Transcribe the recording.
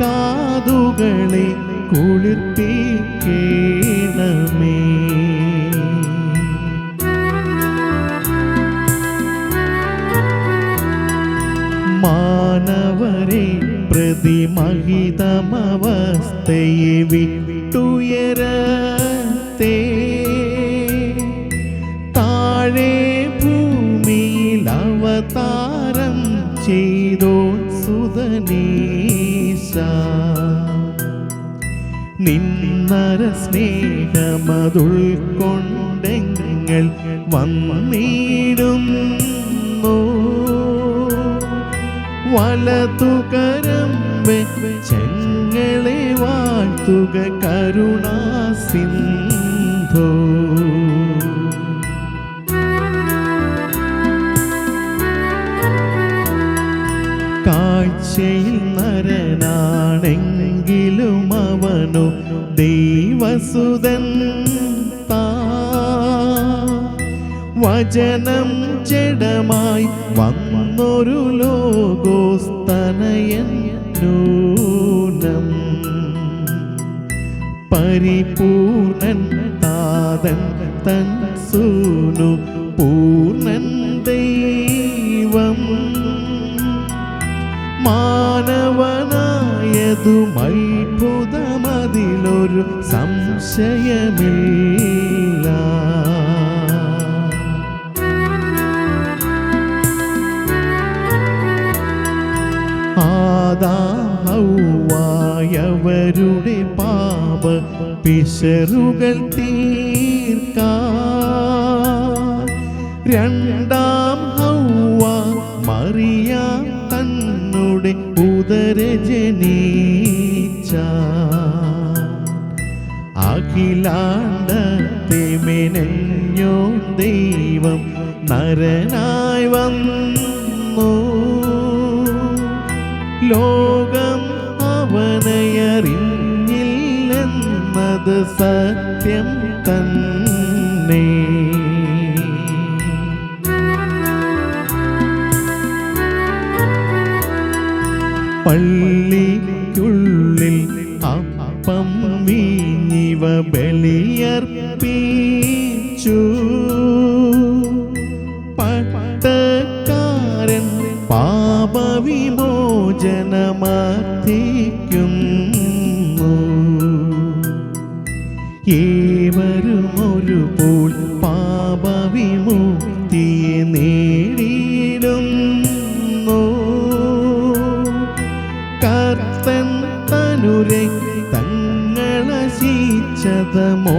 കാതുകളെ കുളിർപ്പിക്കണമേ. മാനവരെ പ്രതിമഹിതമവസ്ഥയെ വിട്ടുയരത്തെ. താഴെ ഭൂമിയിൽ അവതാരം ചെയ്തോ നിന്നര സ്നേഹമതുൾക്കൊണ്ടെങ്ങൾ വന്നിടുന്നു. വലതുകരം ചെങ്ങളെ വാഴ്ത്തുക കരുണാസിന്ധോ. കാഴ്ചയിൽ നരനാണെങ്കിലും അവനു ദൈവസുതൻ വചനം ജഡമായി വന്നൊരു ലോകോസ്തനയൻ നൂനം പരിപൂർണൻ താതൻ തൻ സൂനു പൂർണൻ മാനവനായതും അത്ഭുതമതിലൊരു സംശയമില്ല. ആദാഹൗവായവരുടെ പാപ പിശറുകൾ തീർക്ക രണ്ടാം ഹൗവ മറിയ തന്നുടെ ഉദര ജനീച്ച അഖിലാണ്ടത്തെ മെനഞ്ഞോ ദൈവം നരനായി വന്നു. ലോകം അവനയറിഞ്ഞില്ലെന്നത് സത്യം തന്നെ. പള്ളിക്കുള്ളിൽ അപ്പം വീഞ്ഞിവ ബലിയർപ്പിച്ചു. പട്ടക്കാരൻ പാപവിമോചനമർത്ഥിക്കുന്നു ഏവരും ഒരു പോൽ പാപവിമുക്തിയെ the moment.